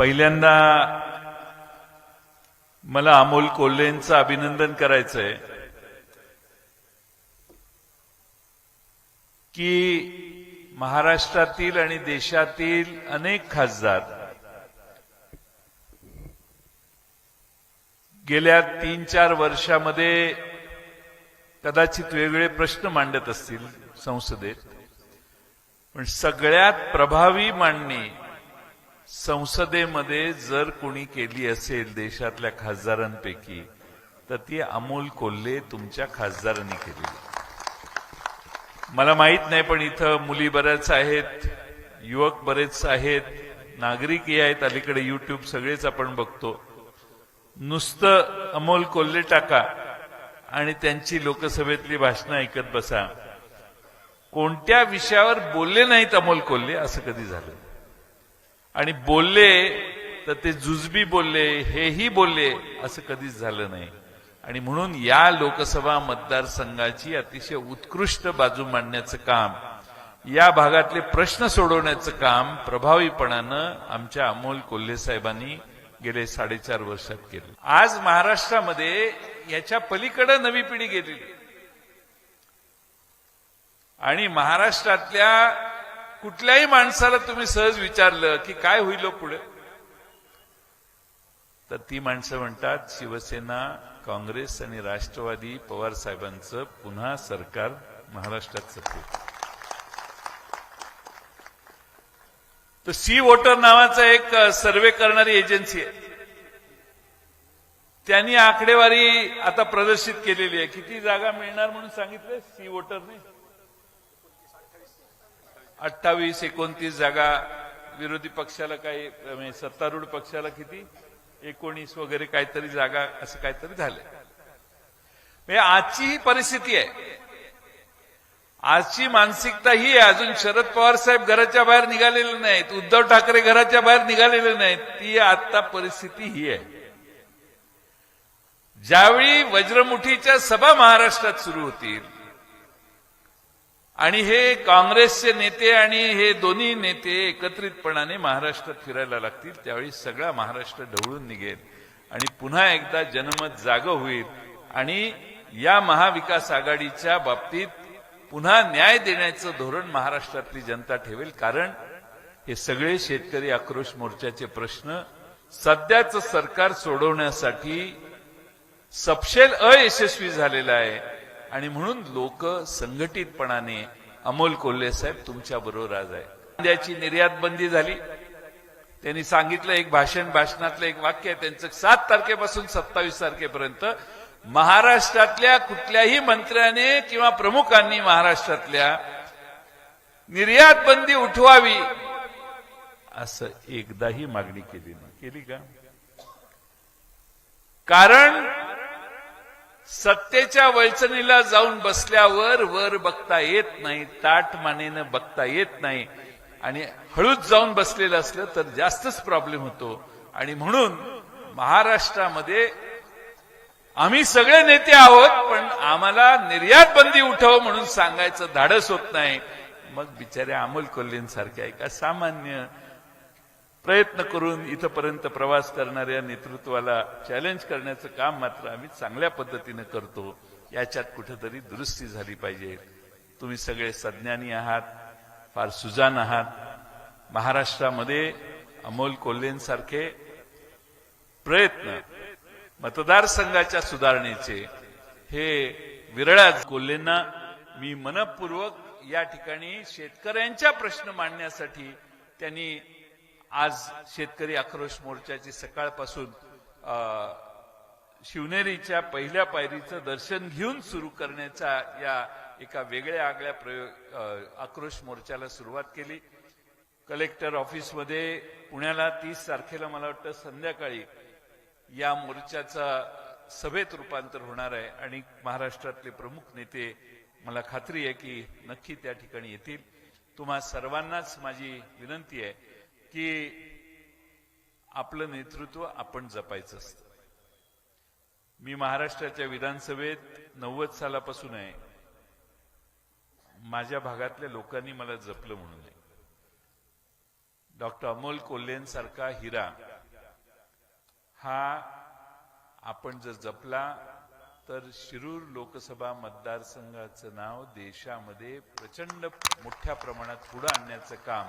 पहिल्यांदा मला अमोल कोल्हेंचं अभिनंदन करायचंय की महाराष्ट्रातील आणि देशातील अनेक खासदार गेल्या तीन चार वर्षामध्ये कदाचित वेगवेगळे प्रश्न मांडत असतील संसदेत पण सगळ्यात प्रभावी मांडणी संसदेमध्ये जर कोणी केली असेल देशातल्या खासदारांपैकी तर ती अमोल कोल्हे तुमच्या खासदारांनी केली. मला माहीत नाही पण इथं मुली बऱ्याच आहेत युवक बरेच आहेत नागरिकही आहेत अलीकडे युट्यूब सगळेच आपण बघतो. नुसतं अमोल कोल्हे टाका आणि त्यांची लोकसभेतली भाषणं ऐकत बसा. कोणत्या विषयावर बोलले नाहीत अमोल कोल्हे असं कधी झालं? आणि बोलले तर ते जुजबी बोलले हेही बोलले असं कधीच झालं नाही. आणि म्हणून या लोकसभा मतदारसंघाची अतिशय उत्कृष्ट बाजू मांडण्याचं काम या भागातले प्रश्न सोडवण्याचं काम प्रभावीपणानं आमच्या अमोल कोल्हे साहेबांनी गेले साडेचार वर्षात केलं. आज महाराष्ट्रामध्ये याच्या पलीकडे नवी पिढी गेलेली. आणि महाराष्ट्रातल्या कुठल्याही माणसाला तुम्ही सहज विचारलं की काय होईल पुढे? तर ती माणसं म्हणतात शिवसेना काँग्रेस आणि राष्ट्रवादी पवार साहेबांचं पुन्हा सरकार महाराष्ट्रात सत्तेत. तर सी वोटर नावाचा एक सर्वे करणारी एजन्सी आहे. त्यांनी आकडेवारी आता प्रदर्शित केलेली आहे. किती जागा मिळणार म्हणून सांगितलं सी वोटरने. अठ्ठावीस एकोणतीस जागा विरोधी पक्षाला काही म्हणजे सत्तारूढ पक्षाला किती? एकोणीस वगैरे काहीतरी जागा असं काहीतरी झालंय. म्हणजे आजची ही परिस्थिती आहे. आजची मानसिकता ही आहे. अजून शरद पवार साहेब घराच्या बाहेर निघालेले नाहीत. उद्धव ठाकरे घराच्या बाहेर निघालेले नाहीत. ती आता परिस्थिती ही आहे. ज्यावेळी वज्रमुठीच्या सभा महाराष्ट्रात सुरू होतील आणि हे काँग्रेसचे नेते आणि हे दोन्ही नेते एकत्रितपणाने महाराष्ट्रात फिरायला लागतील. त्यावेळी सगळा महाराष्ट्र ढवळून निघेल. आणि पुन्हा एकदा जनमत जाग होईल. आणि या महाविकास आघाडीच्या बाबतीत पुन्हा न्याय देण्याचं धोरण महाराष्ट्रातली जनता ठेवेल. कारण हे सगळे शेतकरी आक्रोश मोर्चाचे प्रश्न सध्याचं सरकार सोडवण्यासाठी सपशेल अयशस्वी झालेला आहे. आणि म्हणून लोक संघटितपणाने अमोल कोल्हे साहेब तुमच्या बरोबर आज आहे कांद्याची निर्यात बंदी झाली. त्यांनी सांगितलं एक भाषण भाषणातलं एक वाक्य आहे. त्यांचं सात तारखेपासून सत्तावीस तारखेपर्यंत महाराष्ट्रातल्या कुठल्याही मंत्र्याने किंवा प्रमुखांनी महाराष्ट्रातल्या निर्यात बंदी उठवावी असं एकदाही मागणी केली नाही. केली का? कारण सत्तेच्या वळचणीला जाऊन बसल्यावर वर बघता येत नाही ताट मानेनं बघता येत नाही. आणि हळूच जाऊन बसलेलं असलं तर जास्तच प्रॉब्लेम होतो. आणि म्हणून महाराष्ट्रामध्ये आम्ही सगळे नेते आहोत पण आम्हाला निर्यात बंदी उठव म्हणून सांगायचं धाडस होत नाही. मग बिचारे अमोल कोल्हेंसारख्या एका सामान्य प्रयत्न करून इथपर्यंत प्रवास करणाऱ्या नेतृत्वाला चॅलेंज करण्याचं काम मात्र आम्ही चांगल्या पद्धतीनं करतो. याच्यात कुठेतरी दुरुस्ती झाली पाहिजे. तुम्ही सगळे सज्ञानी आहात फार सुजान आहात. महाराष्ट्रामध्ये अमोल कोल्हेंसारखे प्रयत्न मतदारसंघाच्या सुधारणेचे हे विरळाज कोल्हेंना मी मनपूर्वक या ठिकाणी शेतकऱ्यांच्या प्रश्न मांडण्यासाठी त्यांनी आज शेतकरी आक्रोश मोर्चाची सकाळपासून शिवनेरीच्या पहिल्या पायरीचं दर्शन घेऊन सुरू करण्याचा या एका वेगळ्या आगळ्या प्रयोग आक्रोश मोर्चाला सुरुवात केली. कलेक्टर ऑफिसमध्ये पुण्याला तीस तारखेला मला वाटतं संध्याकाळी या मोर्चाचा सभेत रूपांतर होणार आहे आणि महाराष्ट्रातले प्रमुख नेते मला खात्री आहे की नक्की त्या ठिकाणी येतील. तुम्हा सर्वांनाच माझी विनंती आहे की आपलं नेतृत्व आपण जपायचं असतं. मी महाराष्ट्राच्या विधानसभेत नव्वद सालापासून आहे. माझ्या भागातल्या लोकांनी मला जपलं म्हणून डॉक्टर अमोल कोल्हेंसारखा हिरा हा आपण जर जपला तर शिरूर लोकसभा मतदारसंघाचं नाव देशामध्ये प्रचंड मोठ्या प्रमाणात पुढे आणण्याचं काम